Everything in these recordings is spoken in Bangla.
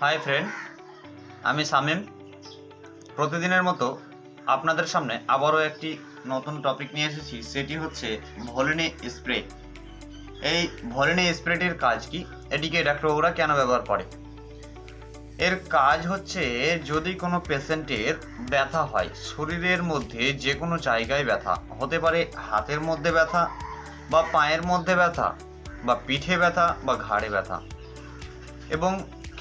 হাই ফ্রেন্ড আমি শামীম। প্রতিদিনের মতো আপনাদের সামনে আবারও একটি নতুন টপিক নিয়ে এসেছি, সেটি হচ্ছে ভলিনি স্প্রে এই ভলিনি স্প্রেটির কাজ কি? এটিকে ডাক্তারবাবুরা কেন ব্যবহার করে? এর কাজ হচ্ছে যদি কোনো পেশেন্টের ব্যথা হয়, শরীরের মধ্যে যে কোনো জায়গায় ব্যথা, হতে পারে হাতের মধ্যে ব্যথা বা পায়ের মধ্যে ব্যথা বা পিঠে ব্যথা বা ঘাড়ে ব্যথা। এবং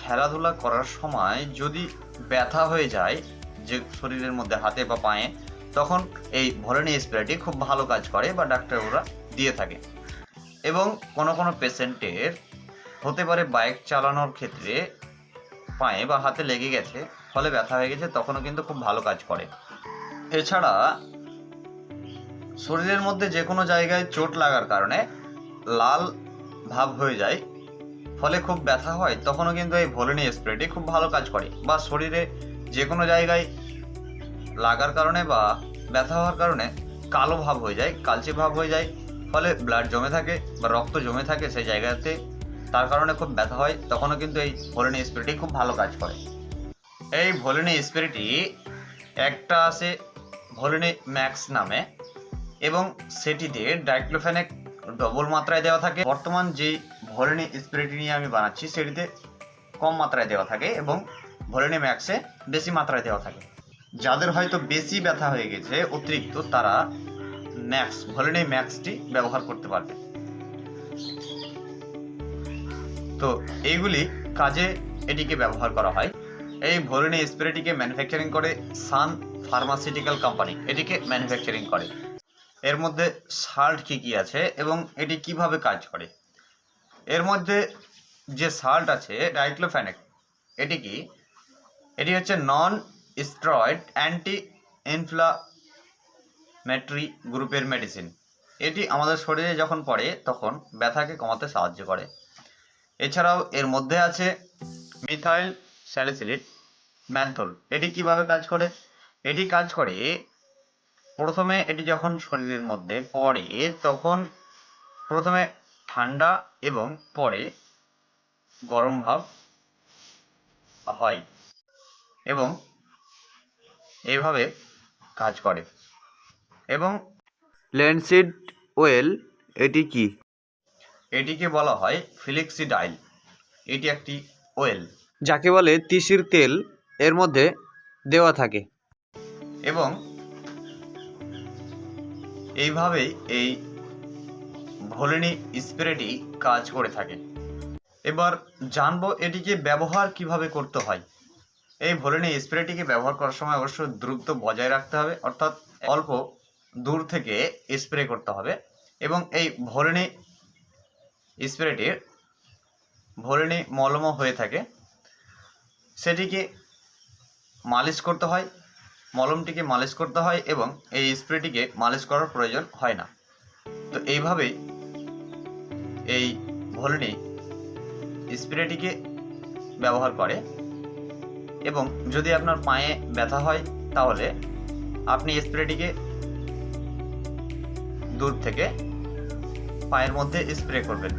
খেলাধুলা করার সময় যদি ব্যথা হয়ে যায় যে শরীরের মধ্যে হাতে বা পায়ে, তখন এই ভলিনি স্প্রেটি খুব ভালো কাজ করে বা ডাক্তারবাবুরা দিয়ে থাকে। এবং কোনো কোনো পেশেন্টের হতে পারে বাইক চালানোর ক্ষেত্রে পায়ে বা হাতে লেগে গেছে, ফলে ব্যথা হয়ে গেছে, তখনও কিন্তু খুব ভালো কাজ করে। এছাড়া শরীরের মধ্যে যে কোনো জায়গায় চোট লাগার কারণে লাল ভাব হয়ে যায় ফলে খুব ব্যথা হয়, তখনও কিন্তু এই ভলিনি স্প্রেটি খুব ভালো কাজ করে বা শরীরে যে কোনো জায়গায় লাগার কারণে বা ব্যথা হওয়ার কারণে কালো ভাব হয়ে যায়, কালচে ভাব হয়ে যায়, ফলে ব্লাড জমে থাকে বা রক্ত জমে থাকে সেই জায়গাতে, তার কারণে খুব ব্যথা হয়, তখনও কিন্তু এই ভলিনি স্প্রেটি খুব ভালো কাজ করে। এই ভলিনি স্প্রেটি একটা আছে ভলিনি ম্যাক্স নামে এবং সেটিতে ডাইক্লোফেনেক ডবল মাত্রায় দেওয়া থাকে। বর্তমান যে ভলিনি স্প্রেটি নিয়ে আমি বানাচ্ছি, সেটিতে কম মাত্রায় দেওয়া থাকে এবং ভলিনি ম্যাক্সে বেশি মাত্রায় দেওয়া থাকে। যাদের হয়তো বেশি ব্যথা হয়ে গেছে, অতিরিক্ত, তারা ম্যাক্স ভলিনি ম্যাক্সটি ব্যবহার করতে পারবে। তো এইগুলি কাজে এটিকে ব্যবহার করা হয়। এই ভলিনি স্প্রেটিকে ম্যানুফ্যাকচারিং করে সান ফার্মাসিউটিক্যাল কোম্পানি এটিকে ম্যানুফ্যাকচারিং করে। এর মধ্যে সাল্ট কী কী আছে এবং এটি কীভাবে কাজ করে? এর মধ্যে যে সাল্ট আছে ডাইক্লোফেনেক এটি কি? এটি হচ্ছে নন স্ট্রয়েড অ্যান্টি ইনফ্লামেটরি গ্রুপের মেডিসিন এটি আমাদের শরীরে যখন পড়ে, তখন ব্যথাকে কমাতে সাহায্য করে। এছাড়াও এর মধ্যে আছে মিথাইল স্যালিসিলিট ম্যান্থল এটি কীভাবে কাজ করে? এটি কাজ করে প্রথমে এটি যখন শরীরের মধ্যে পড়ে তখন প্রথমে ঠান্ডা এবং পরে গরম ভাব হয় এবং এভাবে কাজ করে। এবং লেন্সিড ওয়েল এটি কি? এটিকে বলা হয় ফিলিক্সিডাইল। এটি একটি ওয়েল। যাকে বলে তিসির তেল এর মধ্যে দেওয়া থাকে। এবং এইভাবেই এই ভলিনি স্প্রেটি কাজ করে থাকে। এবার জানব এটিকে ব্যবহার কীভাবে করতে হয়। এই ভলিনি স্প্রেটিকে ব্যবহার করার সময় অবশ্য দ্রুত বজায় রাখতে হবে, অর্থাৎ অল্প দূর থেকে স্প্রে করতে হবে এবং এই ভলিনি স্প্রেটির ভলিনি মলমও হয়ে থাকে। সেটিকে মালিশ করতে হয় মলমটিকে মালিশ করতে হয় এবং এই স্প্রেটিকে মালিশ করার প্রয়োজন হয় না। তো এইভাবেই এই ভলিনি স্প্রেটিকে ব্যবহার করে এবং যদি আপনার পায়ে ব্যথা হয়, তাহলে আপনি স্প্রেটিকে দূর থেকে পায়ের মধ্যে স্প্রে করবেন।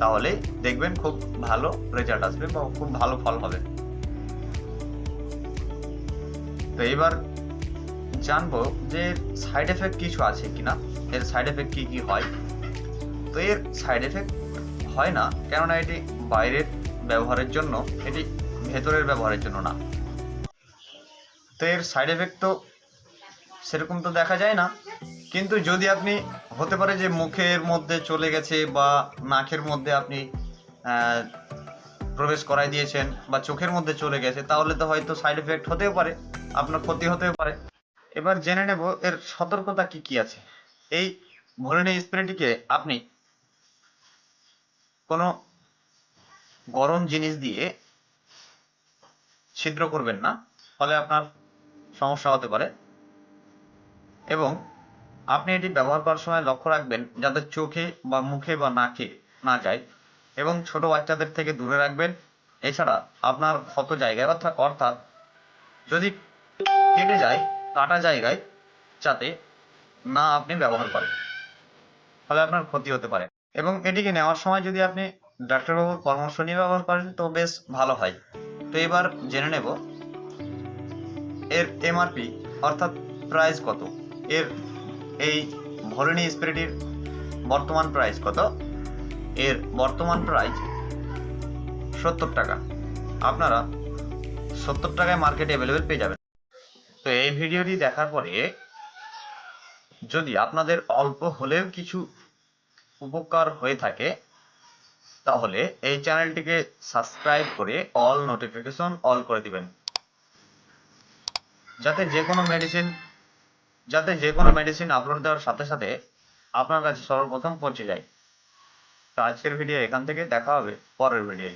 তাহলে দেখবেন খুব ভালো রেজাল্ট আসবে বা খুব ভালো ফল হবে। তো এবার জানব যে সাইড এফেক্ট কিছু আছে কি না এর সাইড এফেক্ট কি কি হয়? তো এর সাইড এফেক্ট হয় না, কেননা এটি বাইরের ব্যবহারের জন্য, এটি ভেতরের ব্যবহারের জন্য না। তো এর সাইড এফেক্ট তো সেরকম তো দেখা যায় না, কিন্তু যদি আপনি, হতে পারে যে মুখের মধ্যে চলে গেছে বা নাকের মধ্যে আপনি প্রবেশ করাই দিয়েছেন বা চোখের মধ্যে চলে গেছে, তাহলে তো হয়তো সাইড এফেক্ট হতেও পারে। আপনার ক্ষতি হতেও পারে। এবার জেনে নেব এর সতর্কতা কি কি আছে। এই ভলিনি স্প্রেটিকে আপনি কোনো গরম জিনিস দিয়ে ছিদ্র করবেন না, ফলে আপনার সমস্যা হতে পারে। এবং আপনি এটি ব্যবহার করার সময় লক্ষ্য রাখবেন যাতে চোখে বা মুখে বা নাকে না যায়, এবং ছোট বাচ্চাদের থেকে দূরে রাখবেন। এছাড়া আপনার ক্ষত জায়গায় অর্থাৎ অর্থাৎ যদি কেটে যায়, কাটা জায়গায়, যাতে না আপনি ব্যবহার করেন। ফলে আপনার ক্ষতি হতে পারে। এবং এটিকে নেওয়ার সময় যদি আপনি ডাক্তারবাবুর পরামর্শ নিয়ে ব্যবহার করেন, তো বেশ ভালো হয়। তো এবার জেনে নেব, এর এমআরপি অর্থাৎ প্রাইস কত? এর এই ভলিনি স্প্রেটির বর্তমান প্রাইস কত? এর বর্তমান প্রাইস সত্তর টাকা। আপনারা সত্তর টাকায় মার্কেটে অ্যাভেলেবেল পেয়ে যাবেন। তো এই ভিডিওটি দেখার পরে যদি আপনাদের অল্প হলেও কিছু উপকার হয়ে থাকে, তাহলে এই চ্যানেলটিকে সাবস্ক্রাইব করে অল নোটিফিকেশন অল করে দিবেন। যাতে যে কোনো মেডিসিন যাতে যে কোনো মেডিসিন আপলোড দেওয়ার সাথে সাথে আপনার কাছে সর্বপ্রথম পৌঁছে যায়। তো আজকের ভিডিও এখান থেকে দেখা হবে পরের ভিডিও